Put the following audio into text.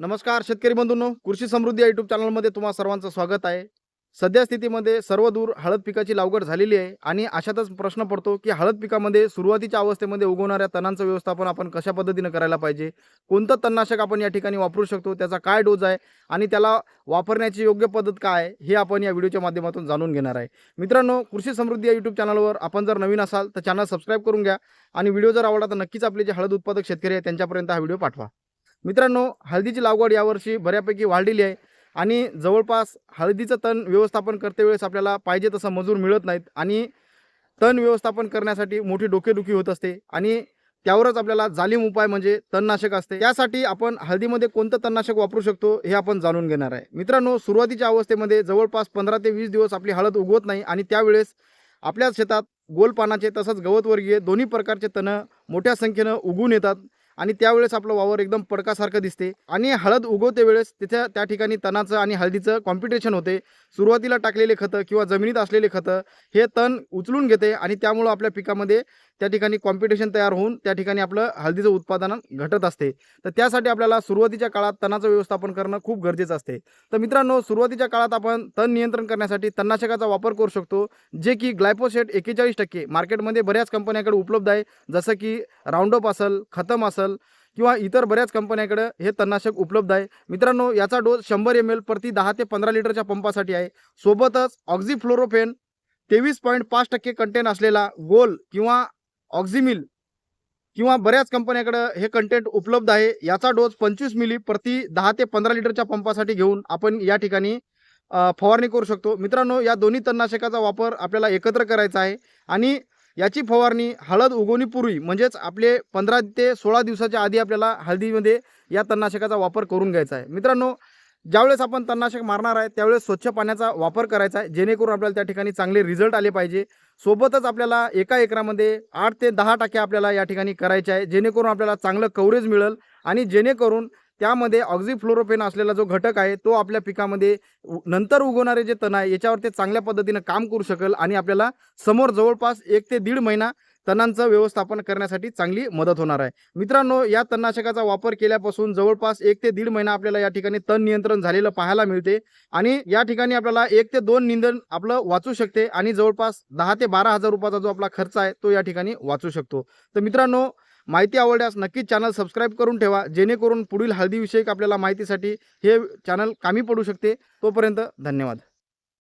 नमस्कार शेतकरी बंधूंनो. कृषी समृद्धी या युट्यूब चॅनलमध्ये तुम्हा सर्वांचं स्वागत आहे. सध्या स्थितीमध्ये सर्व दूर हळद पिकाची लागवड झालेली आहे आणि अशातच प्रश्न पडतो की हळद पिकामध्ये सुरुवातीच्या अवस्थेमध्ये उगवणाऱ्या तणांचं व्यवस्थापन आपण कशा पद्धतीनं करायला पाहिजे? कोणतं तणनाशक आपण या ठिकाणी वापरू शकतो? त्याचा काय डोज आहे? आणि त्याला वापरण्याची योग्य पद्धत काय आहे? हे आपण या व्हिडिओच्या माध्यमातून जाणून घेणार आहे. मित्रांनो कृषी समृद्धी या यूट्यूब चॅनलवर आपण जर नवीन असाल तर चॅनल सबस्क्राईब करून घ्या आणि व्हिडिओ जर आवडला तर नक्कीच आपले जे हळद उत्पादक शेतकरी आहे त्यांच्यापर्यंत हा व्हिडिओ पाठवा. मित्रांनो हळदीची लागवड यावर्षी बऱ्यापैकी वाढलेली आहे आणि जवळपास हळदीचं तण व्यवस्थापन करते वेळेस आपल्याला पाहिजे तसं मजूर मिळत नाहीत आणि तण व्यवस्थापन करण्यासाठी मोठी डोकेदुखी होत असते आणि त्यावरच आपल्याला जालीम उपाय म्हणजे तणनाशक असते. त्यासाठी आपण हळदीमध्ये कोणतं तणनाशक वापरू शकतो हे आपण जाणून घेणार आहे. मित्रांनो सुरुवातीच्या अवस्थेमध्ये जवळपास पंधरा ते वीस दिवस आपली हळद उगवत नाही आणि त्यावेळेस आपल्या शेतात गोल पानाचे तसंच गवतवर्गीय दोन्ही प्रकारचे तणं मोठ्या संख्येनं उगवून येतात. आणि त्यावेळेस आपलं वावर एकदम पडकासारखं दिसते. आणि हळद उगवते वेळेस तिथ्या त्या ठिकाणी तणाचं आणि हळदीचं कॉम्पिटिशन होते. सुरुवातीला टाकलेले खतं किंवा जमिनीत असलेले खतं हे तण उचलून घेते आणि त्यामुळं आपल्या पिकामध्ये त्या ठिकाणी कॉम्पिटिशन तयार होऊन त्या ठिकाणी आपलं हळदीचं उत्पादन घटत असते. तर त्यासाठी आपल्याला सुरुवातीच्या काळात तणाचं व्यवस्थापन करणं खूप गरजेचं असते. तर मित्रांनो सुरुवातीच्या काळात आपण तण नियंत्रण करण्यासाठी तणनाशकाचा वापर करू शकतो जे की ग्लायपोसेट एकेचाळीस टक्के मार्केटमध्ये बऱ्याच कंपन्याकडे उपलब्ध आहे. जसं की राऊंडअप असेल खतम असेल किंवा इतर बऱ्याच कंपन्याकडे हे तणनाशक उपलब्ध आहे. मित्रांनो याचा डोस शंभर एम एल प्रति दहा ते पंधरा लिटरच्या पंपासाठी आहे. सोबतच ऑक्झिफ्लोरोफेन तेवीस पॉईंट पाच टक्के कंटेन असलेला गोल किंवा ऑक्झिमिल किंवा बऱ्याच कंपन्याकडं हे कंटेंट उपलब्ध आहे. याचा डोस पंचवीस मिली प्रति दहा ते पंधरा लिटरच्या पंपासाठी घेऊन आपण या ठिकाणी फवारणी करू शकतो. मित्रांनो या दोन्ही तणनाशकाचा वापर आपल्याला एकत्र करायचा आहे आणि याची फवारणी हळद उगवणीपूर्वी म्हणजेच आपले पंधरा ते सोळा दिवसाच्या आधी आपल्याला हळदीमध्ये या तणनाशकाचा वापर करून घ्यायचा आहे. मित्रांनो ज्यावेळेस आपण तणनाशक मारणार आहे त्यावेळेस स्वच्छ पाण्याचा वापर करायचा आहे. जेणेकरून आपल्याला त्या ठिकाणी चांगले रिझल्ट आले पाहिजे. सोबतच आपल्याला एका एकरामध्ये आठ ते दहा टक्के आपल्याला या ठिकाणी करायचे आहे. जेणेकरून आपल्याला चांगलं कव्हरेज मिळेल आणि जेणेकरून त्यामध्ये ऑक्झिफ्लोरोपेन असलेला जो घटक आहे तो आपल्या पिकामध्ये उ- नंतर उगवणारे जे तण आहे याच्यावर ते चांगल्या पद्धतीनं काम करू शकेल आणि आपल्याला समोर जवळपास एक ते दीड महिना तणांचं व्यवस्थापन करण्यासाठी चांगली मदत होणार आहे. मित्रांनो या तणनाशकाचा वापर केल्यापासून जवळपास एक ते दीड महिना आपल्याला या ठिकाणी तण नियंत्रण झालेलं पाहायला मिळते आणि या ठिकाणी आपल्याला एक ते दोन निंदन आपलं वाचू शकते आणि जवळपास दहा ते बारा हजार रुपयाचा जो आपला खर्च आहे तो या ठिकाणी वाचू शकतो. तर मित्रांनो माहिती आवडल्यास नक्कीच चॅनल सबस्क्राईब करून ठेवा जेणेकरून पुढील हळदीविषयक आपल्याला माहितीसाठी हे चॅनल कामी पडू शकते. तोपर्यंत धन्यवाद.